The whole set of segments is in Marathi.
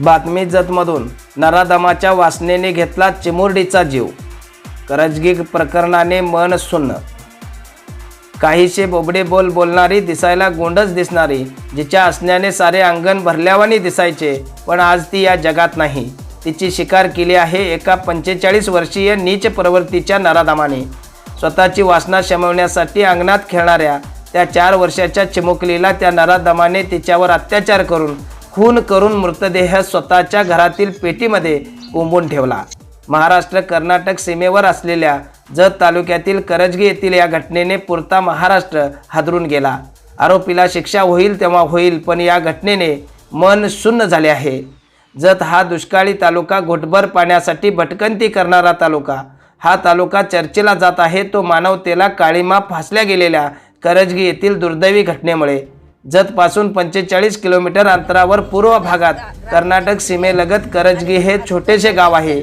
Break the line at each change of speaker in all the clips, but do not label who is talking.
बातमी जतमधून नरादमाच्या वासनेने घेतला चिमुरडीचा जीव. करजगी प्रकरणाने मन सुन्न. काहीशे बोबडे बोल बोलणारी दिसायला गोंडच दिसणारी जिच्या असण्याने सारे अंगण भरल्यावानी दिसायचे पण आज ती या जगात नाही. तिची शिकार केली आहे एका पंचेचाळीस वर्षीय नीच प्रवृत्तीच्या नराधामाने. स्वतःची वासना शमवण्यासाठी अंगणात खेळणाऱ्या त्या चार वर्षाच्या चिमुकलीला त्या नराधमाने तिच्यावर अत्याचार करून खून करून मृतदेह स्वतःच्या घरातील पेटीमध्ये कोंबून ठेवला. महाराष्ट्र कर्नाटक सीमेवर असलेल्या जत तालुक्यातील करजगी येथील या घटनेने पुरता महाराष्ट्र हादरून गेला. आरोपीला शिक्षा होईल तेव्हा होईल पण या घटनेने मन शून्य झाले आहे. जत हा दुष्काळी तालुका घोटभर पाण्यासाठी भटकंती करणारा तालुका. हा तालुका चर्चेला जात आहे तो मानवतेला काळीमा फासल्या गेलेल्या करजगी येथील दुर्दैवी घटनेमुळे. जतपासून पंचेचाळीस किलोमीटर अंतरावर पूर्व भागात कर्नाटक सीमेलगत करजगी हे छोटेसे गाव आहे.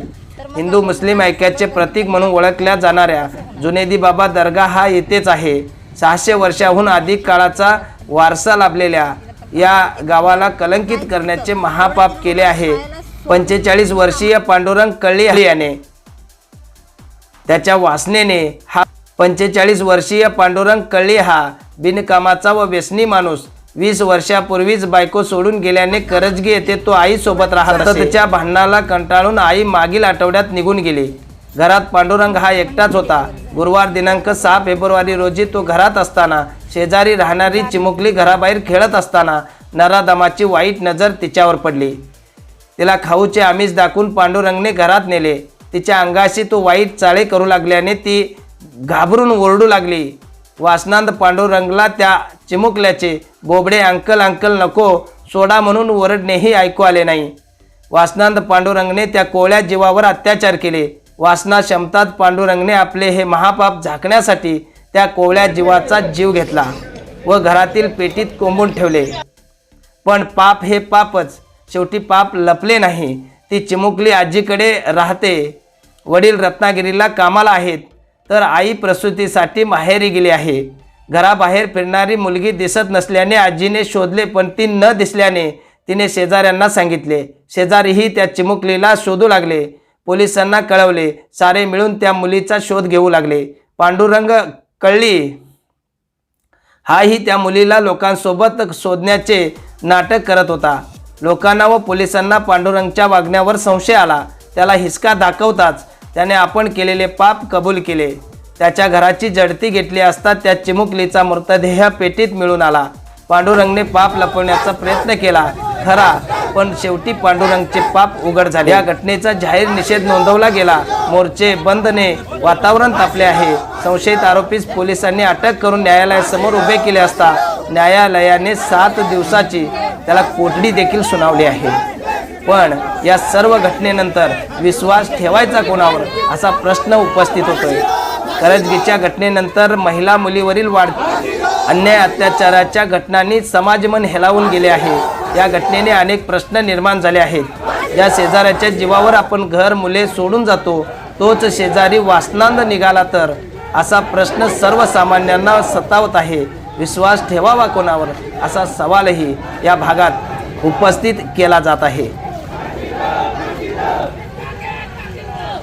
हिंदू मुस्लिम ऐक्याचे प्रतीक म्हणून ओळखल्या जाणाऱ्या जुनेदी बाबा दर्गा हा येथेच आहे. सहाशे वर्षाहून अधिक काळाचा वारसा लाभलेल्या या गावाला कलंकित करण्याचे महापाप केले आहे. पंचेचाळीस वर्षीय पांडुरंग कळी याने. त्याच्या वासनेने हा पंचेचाळीस वर्षीय पांडुरंग कळी हा बिनकामाचा व व्यसनी माणूस. वीस वर्षापूर्वीच बायको सोडून गेल्याने करजगी येथे तो आईसोबत राहत सततच्या भांडणाला कंटाळून आई मागील आठवड्यात निघून गेली. घरात पांडुरंग हा एकटाच होता. गुरुवार दिनांक सहा फेब्रुवारी रोजी तो घरात असताना शेजारी राहणारी चिमुकली घराबाहेर खेळत असताना नरादमाची वाईट नजर तिच्यावर पडली. तिला खाऊचे आमिष दाखवून पांडुरंगने घरात नेले. तिच्या अंगाशी तो वाईट चाळे करू लागल्याने ती घाबरून ओरडू लागली. वासनांत पांडुरंगला त्या चिमुकल्याचे बोबडे अंकल अंकल नको सोडा म्हणून ओरडणेही ऐकू आले नाही. वासनांत पांडुरंगने त्या कोळ्या जीवावर अत्याचार केले. वासना क्षमतात पांडुरंगने आपले हे महापाप झाकण्यासाठी त्या कोवळ्या जीवाचा जीव घेतला व घरातील पेटीत कोंबून ठेवले. पण पाप हे पापच शेवटी पाप लपले नाही. ती चिमुकली आजीकडे राहते. वडील रत्नागिरीला कामाला आहेत. तर आई प्रसूतीसाठी माहेरी गेली आहे. घराबाहेर फिरणारी मुलगी दिसत नसल्याने आजीने शोधले पण ती न दिसल्याने तिने शेजाऱ्यांना सांगितले. शेजारीही त्या चिमुकलीला शोधू लागले. पोलिसांना कळवले. सारे मिळून त्या मुलीचा शोध घेऊ लागले. पांडुरंग कळली. हाही त्या मुलीला लोकांसोबत शोधण्याचे नाटक करत होता. लोकांना व पोलिसांना पांडुरंगच्या वागण्यावर संशय आला. त्याला हिसका दाखवताच त्याने आपण केलेले पाप कबूल केले. त्याच्या घराची जडती घेतली असता त्या चिमुकलीचा मृतदेह पेटीत मिळून आला. पांडुरंगने पाप लपवण्याचा प्रयत्न केला. खरा पण शेवटी पांडुरंगचे पाप उघड झाले. या घटनेचा जाहीर निषेध नोंदवला गेला. मोर्चे बंदने वातावरण तापले आहे. संशयित आरोपीस पोलिसांनी अटक करून न्यायालयासमोर उभे केले असता न्यायालयाने सात दिवसाची त्याला कोठडी देखील सुनावली आहे. पण या सर्व घटनेनंतर विश्वास ठेवायचा कोणावर असा प्रश्न उपस्थित होतोय. करजगीच्या घटनेनंतर महिला मुलीवरील वाढ अन्याय अत्याचाराच्या घटनांनी समाजमन हेलावून गेले आहे. या घटनेने अनेक प्रश्न निर्माण झाले आहेत. ज्या शेजाऱ्याच्या जीवावर आपण घर मुले सोडून जातो तोच शेजारी वासनांद निघाला तर असा प्रश्न सर्वसामान्यांना सतावत आहे. विश्वास ठेवावा कोणावर असा सवालही या भागात उपस्थित केला जात आहे.